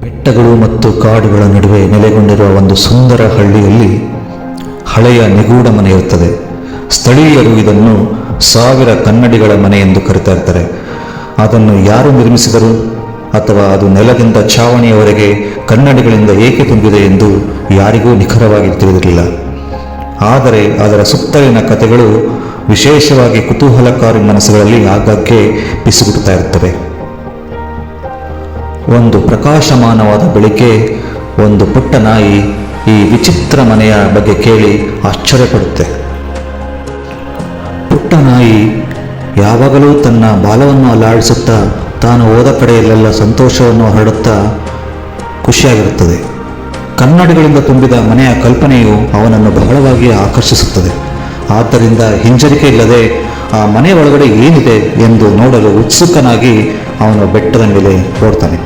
ಬೆಟ್ಟಗಳು ಮತ್ತು ಕಾಡುಗಳ ನಡುವೆ ನೆಲೆಗೊಂಡಿರುವ ಒಂದು ಸುಂದರ ಹಳ್ಳಿಯಲ್ಲಿ ಹಳೆಯ ನಿಗೂಢ ಮನೆ ಇರುತ್ತದೆ. ಸ್ಥಳೀಯರು ಇದನ್ನು ಸಾವಿರ ಕನ್ನಡಿಗಳ ಮನೆ ಎಂದು ಕರೀತಾ ಇರ್ತಾರೆ. ಅದನ್ನು ಯಾರು ನಿರ್ಮಿಸಿದರು? ಅಥವಾ ಅದು ನೆಲದಿಂದ ಛಾವಣಿಯವರೆಗೆ ಕನ್ನಡಿಗಳಿಂದ ಏಕೆ ತುಂಬಿದೆ ಎಂದು ಯಾರಿಗೂ ನಿಖರವಾಗಿ ತಿಳಿದಿರಲಿಲ್ಲ. ಆದರೆ ಅದರ ಸುತ್ತಲಿನ ಕಥೆಗಳು ವಿಶೇಷವಾಗಿ ಕುತೂಹಲಕಾರಿ ಮನಸ್ಸುಗಳಲ್ಲಿ ಆಗಾಗ್ಗೆ ಪಿಸುಗುಟ್ತಾ ಇರುತ್ತವೆ. ಒಂದು ಪ್ರಕಾಶಮಾನವಾದ ಬೆಳಿಗ್ಗೆ ಒಂದು ಪುಟ್ಟ ನಾಯಿ ಈ ವಿಚಿತ್ರ ಮನೆಯ ಬಗ್ಗೆ ಕೇಳಿ ಆಶ್ಚರ್ಯಪಡುತ್ತೆ. ಪುಟ್ಟ ನಾಯಿ ಯಾವಾಗಲೂ ತನ್ನ ಬಾಲವನ್ನು ಅಲ್ಲಾಡಿಸುತ್ತಾ ತಾನು ಹೋದ ಕಡೆಯಲ್ಲೆಲ್ಲ ಸಂತೋಷವನ್ನು ಹರಡುತ್ತಾ ಖುಷಿಯಾಗಿರುತ್ತದೆ. ಕನ್ನಡಿಗಳಿಂದ ತುಂಬಿದ ಮನೆಯ ಕಲ್ಪನೆಯು ಅವನನ್ನು ಬಹಳವಾಗಿ ಆಕರ್ಷಿಸುತ್ತದೆ. ಆದ್ದರಿಂದ ಹಿಂಜರಿಕೆ ಇಲ್ಲದೆ ಆ ಮನೆ ಒಳಗಡೆ ಏನಿದೆ ಎಂದು ನೋಡಲು ಉತ್ಸುಕನಾಗಿ ಅವನು ಬೆಟ್ಟದ ಮೇಲೆ ಓಡ್ತಾನೆ.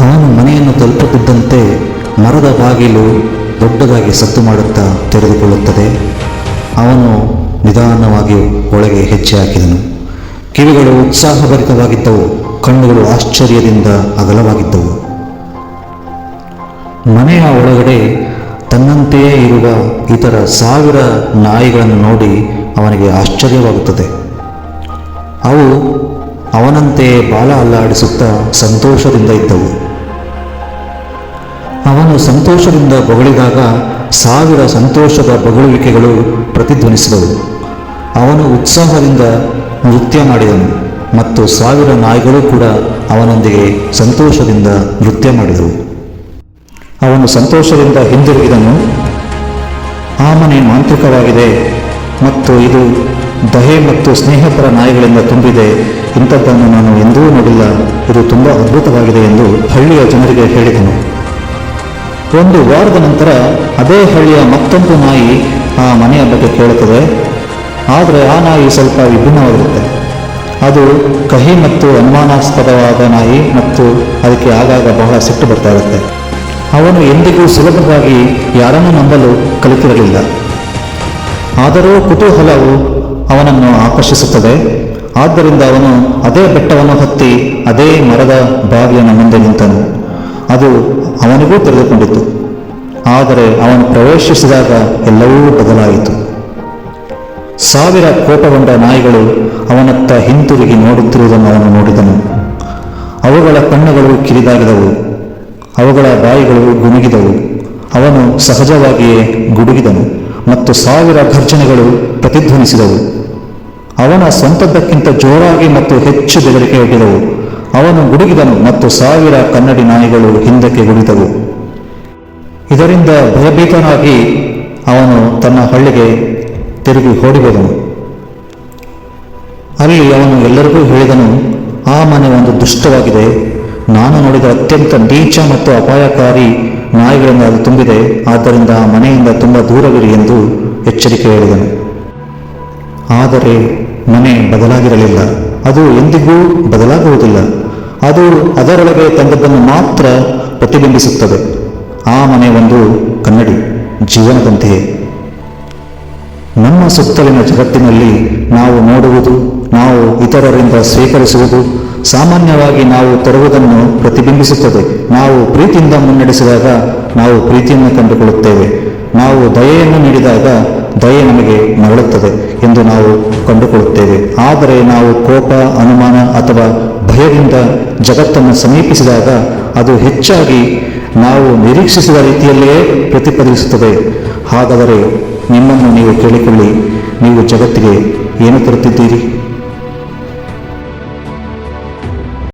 ಅವನು ಮನೆಯನ್ನು ತಲುಪುತ್ತಿದ್ದಂತೆ ಮರದ ಬಾಗಿಲು ದೊಡ್ಡದಾಗಿ ಸತ್ತು ಮಾಡುತ್ತಾ ತೆರೆದುಕೊಳ್ಳುತ್ತದೆ. ಅವನು ನಿಧಾನವಾಗಿ ಒಳಗೆ ಹೆಜ್ಜೆ ಹಾಕಿದನು. ಕಿವಿಗಳು ಉತ್ಸಾಹಭರಿತವಾಗಿದ್ದವು, ಕಣ್ಣುಗಳು ಆಶ್ಚರ್ಯದಿಂದ ಅಗಲವಾಗಿದ್ದವು. ಮನೆಯ ಒಳಗಡೆ ತನ್ನಂತೆಯೇ ಇರುವ ಇತರ ಸಾವಿರ ನಾಯಿಗಳನ್ನು ನೋಡಿ ಅವನಿಗೆ ಆಶ್ಚರ್ಯವಾಗುತ್ತದೆ. ಅವು ಅವನಂತೆಯೇ ಬಾಲ ಅಲ್ಲಾಡಿಸುತ್ತಾ ಸಂತೋಷದಿಂದ ಇದ್ದವು. ಅವನು ಸಂತೋಷದಿಂದ ಬೊಗಳಿದಾಗ ಸಾವಿರ ಸಂತೋಷದ ಬೊಗಳುವಿಕೆಗಳು ಪ್ರತಿಧ್ವನಿಸಿದವು. ಅವನು ಉತ್ಸಾಹದಿಂದ ನೃತ್ಯ ಮಾಡಿದನು ಮತ್ತು ಸಾವಿರ ನಾಯಿಗಳು ಕೂಡ ಅವನೊಂದಿಗೆ ಸಂತೋಷದಿಂದ ನೃತ್ಯ ಮಾಡಿದವು. ಅವನು ಸಂತೋಷದಿಂದ ಹಿಂದಿರುಗಿದನು. ಆ ಮನೆ ಮಾಂತ್ರಿಕವಾಗಿದೆ ಮತ್ತು ಇದು ದಹೆ ಮತ್ತು ಸ್ನೇಹಪರ ನಾಯಿಗಳಿಂದ ತುಂಬಿದೆ. ಇಂಥದ್ದನ್ನು ನಾನು ಎಂದೂ ನೋಡಿಲ್ಲ. ಇದು ತುಂಬ ಅದ್ಭುತವಾಗಿದೆ ಎಂದು ಹಳ್ಳಿಯ ಜನರಿಗೆ ಹೇಳಿದನು. ಒಂದು ವಾರದ ನಂತರ ಅದೇ ಹಳ್ಳಿಯ ಮತ್ತೊಂದು ನಾಯಿ ಆ ಮನೆಯ ಬಗ್ಗೆ ಕೇಳುತ್ತದೆ. ಆದರೆ ಆ ನಾಯಿ ಸ್ವಲ್ಪ ವಿಭಿನ್ನವಾಗಿರುತ್ತೆ. ಅದು ಕಹಿ ಮತ್ತು ಅನುಮಾನಾಸ್ಪದವಾದ ನಾಯಿ ಮತ್ತು ಅದಕ್ಕೆ ಆಗಾಗ ಬಹಳ ಸಿಟ್ಟು ಬರ್ತಾ ಇರುತ್ತೆ. ಅವನು ಎಂದಿಗೂ ಸುಲಭವಾಗಿ ಯಾರನ್ನೂ ನಂಬಲು ಕಲಿತಿರಲಿಲ್ಲ. ಆದರೂ ಕುತೂಹಲವು ಅವನನ್ನು ಆಕರ್ಷಿಸುತ್ತದೆ. ಆದ್ದರಿಂದ ಅವನು ಅದೇ ಬೆಟ್ಟವನ್ನು ಹತ್ತಿ ಅದೇ ಮರದ ಬಾಗಿಲಿನ ಮುಂದೆ ನಿಂತನು. ಅದು ಅವನಿಗೂ ತೆರೆದುಕೊಂಡಿತು ಆದರೆ ಅವನು ಪ್ರವೇಶಿಸಿದಾಗ ಎಲ್ಲವೂ ಬದಲಾಯಿತು. ಸಾವಿರ ಕೋಪಗೊಂಡ ನಾಯಿಗಳು ಅವನತ್ತ ಹಿಂತಿರುಗಿ ನೋಡುತ್ತಿರುವುದನ್ನು ಅವನು ನೋಡಿದನು. ಅವುಗಳ ಕಣ್ಣುಗಳು ಕಿರಿದಾಗಿದವು. ಅವುಗಳ ಬಾಯಿಗಳು ಗುಣುಗಿದವು. ಅವನು ಸಹಜವಾಗಿಯೇ ಗುಡುಗಿದನು. ಮತ್ತು ಸಾವಿರ ಘರ್ಜನೆಗಳು ಪ್ರತಿಧ್ವನಿಸಿದವು. ಅವನ ಸ್ವಂತದ್ದಕ್ಕಿಂತ ಜೋರಾಗಿ ಮತ್ತು ಹೆಚ್ಚು ಬೆದರಿಕೆ ಒಡ್ಡಿದವು ಅವನು ಗುಡುಗಿದನು ಮತ್ತು ಸಾವಿರ ಕನ್ನಡಿ ನಾಯಿಗಳು ಹಿಂದಕ್ಕೆ ಗುಡಿದವು. ಇದರಿಂದ ಭಯಭೀತನಾಗಿ ಅವನು ತನ್ನ ಹಳ್ಳಿಗೆ ತಿರುಗಿ ಓಡಿಹೋದನು. ಅಲ್ಲಿ ಅವನು ಎಲ್ಲರಿಗೂ ಹೇಳಿದನು, ಆ ಮನೆ ಒಂದು ದುಷ್ಟವಾಗಿದೆ. ನಾನು ನೋಡಿದ ಅತ್ಯಂತ ನೀಚ ಮತ್ತು ಅಪಾಯಕಾರಿ ನಾಯಿಗಳಿಂದ ಅದು ತುಂಬಿದೆ. ಆದ್ದರಿಂದ ಮನೆಯಿಂದ ತುಂಬ ದೂರವಿರಿ ಎಂದು ಎಚ್ಚರಿಕೆ ಹೇಳಿದನು. ಆದರೆ ಮನೆ ಬದಲಾಗಿರಲಿಲ್ಲ. ಅದು ಎಂದಿಗೂ ಬದಲಾಗುವುದಿಲ್ಲ. ಅದು ಅದರೊಳಗೆ ತಂದದ್ದನ್ನು ಮಾತ್ರ ಪ್ರತಿಬಿಂಬಿಸುತ್ತದೆ. ಆ ಮನೆ ಒಂದು ಕನ್ನಡಿ ಜೀವನದಂತೆಯೇ. ನಮ್ಮ ಸುತ್ತಲಿನ ಜಗತ್ತಿನಲ್ಲಿ ನಾವು ನೋಡುವುದು, ನಾವು ಇತರರಿಂದ ಸ್ವೀಕರಿಸುವುದು ಸಾಮಾನ್ಯವಾಗಿ ನಾವು ತರುವುದನ್ನು ಪ್ರತಿಬಿಂಬಿಸುತ್ತದೆ. ನಾವು ಪ್ರೀತಿಯಿಂದ ಮುನ್ನಡೆಸಿದಾಗ ನಾವು ಪ್ರೀತಿಯನ್ನು ಕಂಡುಕೊಳ್ಳುತ್ತೇವೆ. ನಾವು ದಯೆಯನ್ನು ನೀಡಿದಾಗ ದಯೆ ನಮಗೆ ಮರಳುತ್ತದೆ ಎಂದು ನಾವು ಕಂಡುಕೊಳ್ಳುತ್ತೇವೆ. ಆದರೆ ನಾವು ಕೋಪ, ಅನುಮಾನ ಅಥವಾ ಭಯದಿಂದ ಜಗತ್ತನ್ನು ಸಮೀಪಿಸಿದಾಗ ಅದು ಹೆಚ್ಚಾಗಿ ನಾವು ನಿರೀಕ್ಷಿಸಿದ ರೀತಿಯಲ್ಲಿಯೇ ಪ್ರತಿಫಲಿಸುತ್ತದೆ. ಹಾಗಾದರೆ ನಿಮ್ಮನ್ನು ನೀವು ಕೇಳಿಕೊಳ್ಳಿ, ನೀವು ಜಗತ್ತಿಗೆ ಏನು ತರುತ್ತಿದ್ದೀರಿ?